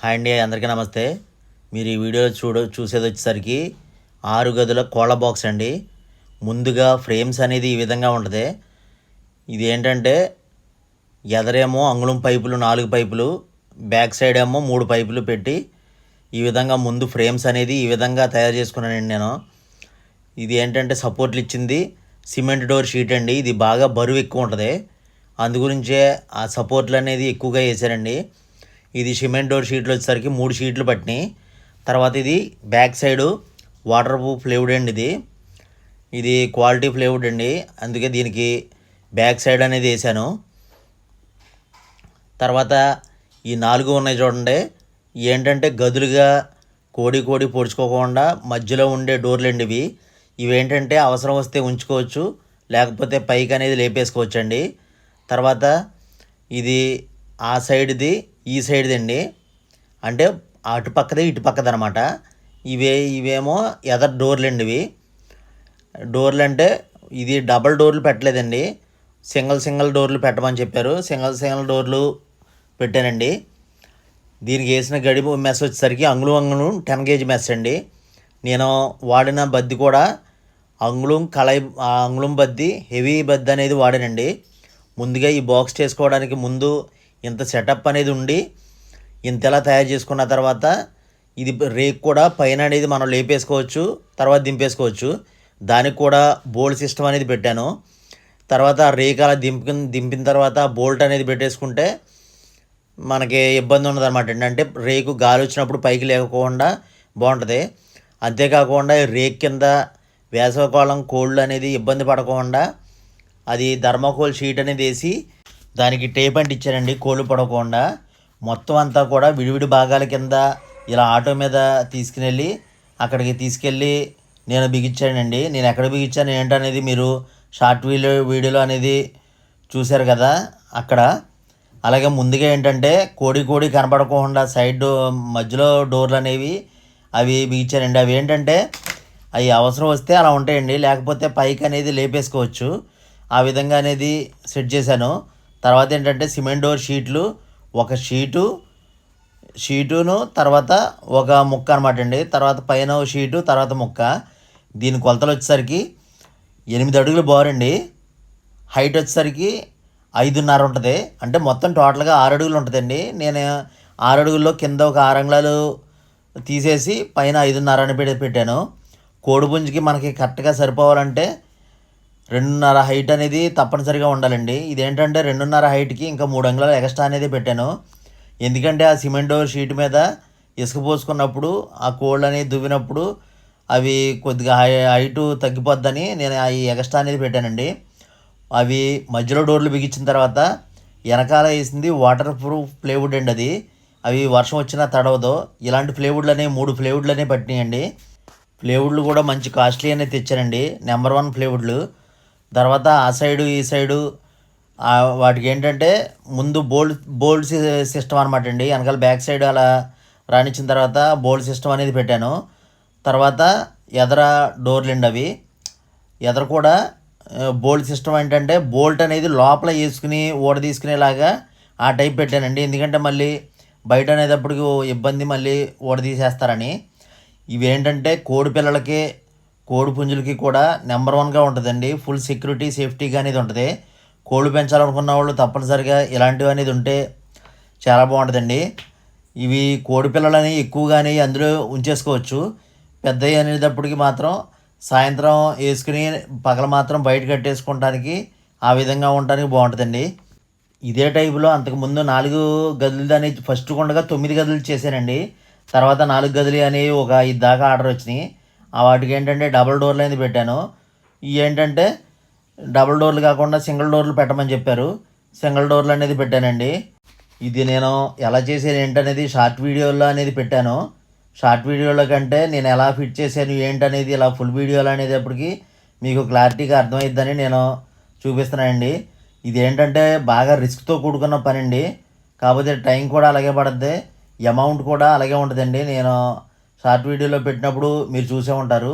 Hi అండి అందరికీ నమస్తే. మీరు ఈ వీడియో చూడ చూసేది వచ్చేసరికి ఆరు గదుల కోళ్ళ బాక్స్ అండి. ముందుగా ఫ్రేమ్స్ అనేది ఈ విధంగా ఉంటుంది. ఇది ఏంటంటే ఎదరేమో అంగుళం పైపులు నాలుగు పైపులు బ్యాక్ సైడ్ ఏమో మూడు పైపులు పెట్టి ఈ విధంగా ముందు ఫ్రేమ్స్ అనేది ఈ విధంగా తయారు చేసుకున్నానండి నేను. ఇది ఏంటంటే సపోర్ట్లు ఇచ్చింది సిమెంట్ డోర్ షీట్ అండి. ఇది బాగా బరువు ఎక్కువ ఉంటుంది. అందుగురించే ఆ సపోర్ట్లు అనేది ఎక్కువగా వేసారండి ఇది సిమెంట్ డోర్ షీట్లు వచ్చేసరికి మూడు షీట్లు పట్టినాయి. తర్వాత ఇది back side waterproof plywood అండి ఇది. ఇది క్వాలిటీ ఫ్లేవుడ్ అండి. అందుకే దీనికి బ్యాక్ సైడ్ అనేది వేసాను. తర్వాత ఈ నాలుగు ఉన్నాయి చూడండి. ఏంటంటే గదులుగా కోడి కోడి పొడుచుకోకుండా మధ్యలో ఉండే డోర్లు అండి ఇవి. ఇవేంటంటే అవసరం వస్తే ఉంచుకోవచ్చు లేకపోతే పైకి అనేది లేపేసుకోవచ్చు అండి తర్వాత ఇది ఆ సైడ్ది ఈ సైడ్ది అండి అంటే అటు పక్కదే ఇటు పక్కది అనమాట ఇవే ఇవేమో ఎదర్ డోర్లు అండి ఇవి. డోర్లు అంటే ఇది డబల్ డోర్లు పెట్టలేదండి. సింగిల్ సింగిల్ డోర్లు పెట్టమని చెప్పారు. సింగిల్ సింగిల్ డోర్లు పెట్టానండి. దీనికి వేసిన గడిపు మెస్ వచ్చేసరికి అంగుళం అంగుళం టెన్ కేజీ మెస్ అండి. నేను వాడిన బద్ది కూడా అంగుళం కళాయి ఆ అంగుళం బద్ది హెవీ బద్ది అనేది వాడానండి. ముందుగా ఈ బాక్స్ చేసుకోవడానికి ముందు ఇంత సెటప్ అనేది ఉండి ఇంతలా తయారు చేసుకున్న తర్వాత ఇది రేక్ కూడా పైన అనేది మనం లేపేసుకోవచ్చు తర్వాత దింపేసుకోవచ్చు. దానికి కూడా బోల్ట్ సిస్టమ్ అనేది పెట్టాను. తర్వాత రేక్ అలా దింపిన దింపిన తర్వాత బోల్ట్ అనేది పెట్టేసుకుంటే మనకి ఇబ్బంది ఉండదు అనమాట రేకు గాలి వచ్చినప్పుడు పైకి లేకపోకుండా బాగుంటుంది. అంతేకాకుండా రేక్ కింద వేసవకాలం కోళ్ళు అనేది ఇబ్బంది పడకుండా అది ధర్మకోల్ షీట్ అనేది వేసి దానికి టేప్ అంటే ఇచ్చారండి కోళ్ళు పడకుండా మొత్తం అంతా కూడా విడివిడి భాగాల కింద ఇలా ఆటో మీద తీసుకుని అక్కడికి తీసుకెళ్ళి నేను బిగించానండి. నేను ఎక్కడ బిగించాను ఏంటనేది మీరు షార్ట్ వీడియో వీడియోలో అనేది చూశారు కదా అక్కడ. అలాగే ముందుగా ఏంటంటే కోడి కోడి కనపడకుండా సైడ్ మధ్యలో డోర్లు అనేవి అవి బిగించానండి. అవి ఏంటంటే అవి అవసరం వస్తే అలా ఉంటాయండి. లేకపోతే పైకి అనేది లేపేసుకోవచ్చు. ఆ విధంగా అనేది సెట్ చేశాను. తర్వాత ఏంటంటే సిమెంట్ డోర్ షీట్లు ఒక షీటు షీటును తర్వాత ఒక ముక్క అనమాట అండి. తర్వాత పైన షీటు తర్వాత ముక్క. దీని కొలతలు వచ్చేసరికి ఎనిమిది అడుగులు బోరండి హైట్ వచ్చేసరికి ఐదున్నర ఉంటుంది. అంటే మొత్తం టోటల్గా ఆరు అడుగులు ఉంటుందండి నేను ఆరు అడుగుల్లో కింద ఒక ఆరు అంగుళాలు తీసేసి పైన ఐదున్నర అని పెట్టి పెట్టాను. కోడిపుంజికి మనకి కరెక్ట్గా సరిపోవాలంటే రెండున్నర హైట్ అనేది తప్పనిసరిగా ఉండాలండి. ఇదేంటంటే రెండున్నర హైట్కి ఇంకా మూడు అంగుళాలు ఎక్స్ట్రా అనేది పెట్టాను. ఎందుకంటే ఆ సిమెంట్ డోర్ షీట్ మీద ఇసుక పోసుకున్నప్పుడు ఆ కోళ్ళు అనేది దువ్వినప్పుడు అవి కొద్దిగా హై హైటు తగ్గిపోద్దని నేను ఆ ఈ ఎక్స్ట్రా అనేది పెట్టానండి. అవి మధ్యలో డోర్లు బిగించిన తర్వాత వెనకాల వేసింది వాటర్ ప్రూఫ్ ప్లేవుడ్ అండి అది. అవి వర్షం వచ్చినా తడవదు. ఇలాంటి ప్లేవుడ్లు అనేవి మూడు ప్లేవుడ్లు అనేవి పట్టినాయండి. ప్లేవుడ్లు కూడా మంచి కాస్ట్లీ అనేది తెచ్చారండి నెంబర్ వన్ ప్లేవుడ్లు తర్వాత ఆ సైడు ఈ సైడు వాటికి ఏంటంటే ముందు బోల్డ్ బోల్డ్ సిస్టమ్ అనమాట అండి. వెనకాల బ్యాక్ సైడ్ అలా రాణించిన తర్వాత బోల్డ్ సిస్టమ్ అనేది పెట్టాను. తర్వాత ఎదర డోర్లు అండి అవి. ఎదర కూడా బోల్ట్ సిస్టమ్ ఏంటంటే బోల్ట్ అనేది లోపల వేసుకుని ఊడ తీసుకునేలాగా ఆ టైప్ పెట్టానండి. ఎందుకంటే మళ్ళీ బయట అనేటప్పటికి ఇబ్బంది మళ్ళీ ఊడ తీసేస్తారని. ఇవేంటంటే కోడి పిల్లలకి కోడి పుంజులకి కూడా నెంబర్ వన్గా ఉంటుందండి. ఫుల్ సెక్యూరిటీ సేఫ్టీగా అనేది ఉంటుంది. కోళ్ళు పెంచాలనుకున్న వాళ్ళు తప్పనిసరిగా ఇలాంటివి అనేది ఉంటే చాలా బాగుంటుందండి. ఇవి కోడి పిల్లలని ఎక్కువగానే అందులో ఉంచేసుకోవచ్చు. పెద్దవి అనేటప్పటికి మాత్రం సాయంత్రం వేసుకుని పగల మాత్రం బయట కట్టేసుకోవడానికి ఆ విధంగా ఉండడానికి బాగుంటుందండి. ఇదే టైపులో అంతకుముందు నాలుగు గదులు అని ఫస్ట్ కొండగా తొమ్మిది గదులు చేశానండి. తర్వాత నాలుగు గదులు అనేవి ఒక ఐదు దాకా ఆర్డర్ వచ్చినాయి. వాటికి ఏంటంటే డబల్ డోర్లు అనేది పెట్టాను. ఇవి ఏంటంటే డబల్ డోర్లు కాకుండా సింగిల్ డోర్లు పెట్టమని చెప్పారు. సింగిల్ డోర్లు అనేది పెట్టానండి. ఇది నేను ఎలా చేసాను ఏంటనేది షార్ట్ వీడియోలో అనేది పెట్టాను. షార్ట్ వీడియోలో కంటే నేను ఎలా ఫిట్ చేశాను ఏంటనేది ఇలా ఫుల్ వీడియోలు అనేటప్పటికి మీకు క్లారిటీగా అర్థమైద్దని నేను చూపిస్తున్నానండి. ఇది ఏంటంటే బాగా రిస్క్తో కూడుకున్న పని అండి కాకపోతే టైం కూడా అలాగే పడుద్ది. అమౌంట్ కూడా అలాగే ఉంటుందండి. నేను షార్ట్ వీడియోలో పెట్టినప్పుడు మీరు చూసే ఉంటారు.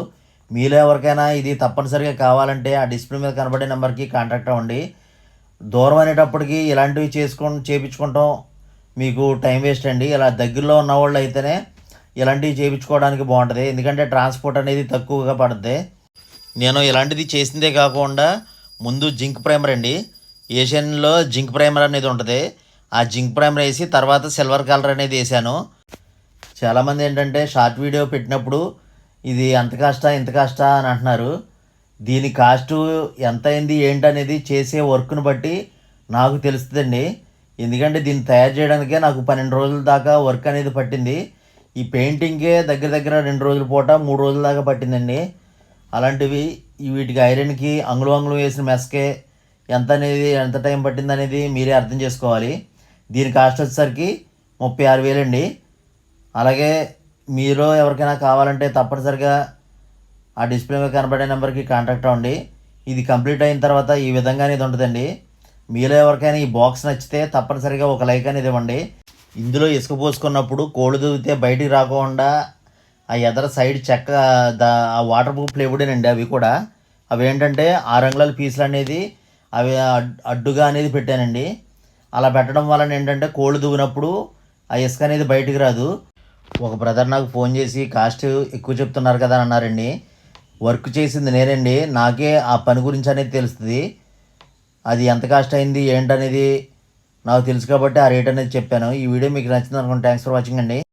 మీలో ఎవరికైనా ఇది తప్పనిసరిగా కావాలంటే ఆ డిస్ప్లే మీద కనబడే నెంబర్కి కాంటాక్ట్ అవ్వండి. దూరం అనేటప్పటికి ఇలాంటివి చేసుకొని చేయించుకుంటాం మీకు టైం వేస్ట్ అండి. ఇలా దగ్గరలో ఉన్న వాళ్ళు అయితేనే ఇలాంటివి చేయించుకోవడానికి బాగుంటుంది. ఎందుకంటే ట్రాన్స్పోర్ట్ అనేది తక్కువగా పడుతుంది నేను ఇలాంటిది చేసిందే కాకుండా ముందు జింక్ ప్రైమర్ అండి. ఏషియన్లో జింక్ ప్రైమర్ అనేది ఉంటుంది. ఆ జింక్ ప్రైమర్ వేసి తర్వాత సిల్వర్ కలర్ అనేది వేసాను. చాలామంది ఏంటంటే షార్ట్ వీడియో పెట్టినప్పుడు ఇది అంత కాస్ట ఇంత కాస్ట అని అంటున్నారు. దీని కాస్ట్ ఎంత అయింది ఏంటనేది చేసే వర్క్ను బట్టి నాకు తెలుస్తుందండి. ఎందుకంటే దీన్ని తయారు చేయడానికే నాకు పన్నెండు రోజుల దాకా వర్క్ అనేది పట్టింది. ఈ పెయింటింగ్కే దగ్గర దగ్గర రెండు రోజుల పూట మూడు రోజుల దాకా పట్టిందండి. అలాంటివి వీటికి ఐరన్కి అంగుళం అంగుళం వేసిన మెస్కే ఎంత అనేది ఎంత టైం పట్టింది అనేది మీరే అర్థం చేసుకోవాలి. దీని కాస్ట్ వచ్చేసరికి ముప్పై ఆరు వేలండి. అలాగే మీరు ఎవరికైనా కావాలంటే తప్పనిసరిగా ఆ డిస్ప్లే మీద కనబడే నెంబర్కి కాంటాక్ట్ అవ్వండి. ఇది కంప్లీట్ అయిన తర్వాత ఈ విధంగా అనేది ఉంటుందండి. మీలో ఎవరికైనా ఈ బాక్స్ నచ్చితే తప్పనిసరిగా ఒక లైక్ అనేది ఇవ్వండి. ఇందులో ఇసుక పోసుకున్నప్పుడు కోళ్ళు దూగితే బయటికి రాకుండా ఆ ఎదర సైడ్ చెక్క దా ఆ వాటర్ ప్రూఫ్ లేవుడేనండి అవి కూడా. అవి ఏంటంటే ఆ రంగుల పీసులు అనేది అవి అడ్డుగా అనేది పెట్టానండి. అలా పెట్టడం వలన ఏంటంటే కోళ్ళు దూగినప్పుడు ఆ ఇసుక అనేది బయటికి రాదు. ఒక బ్రదర్ నాకు ఫోన్ చేసి కాస్ట్ ఎక్కువ చెప్తున్నారు కదా అని అన్నారండి. వర్క్ చేసింది నేనండి. నాకే ఆ పని గురించి అనేది తెలుస్తుంది. అది ఎంత కాస్ట్ అయింది? ఏంటనేది నాకు తెలుసు కాబట్టి ఆ రేట్ అనేది చెప్పాను. ఈ వీడియో మీకు నచ్చింది అనుకోండి. థ్యాంక్స్ ఫర్ వాచింగ్ అండి.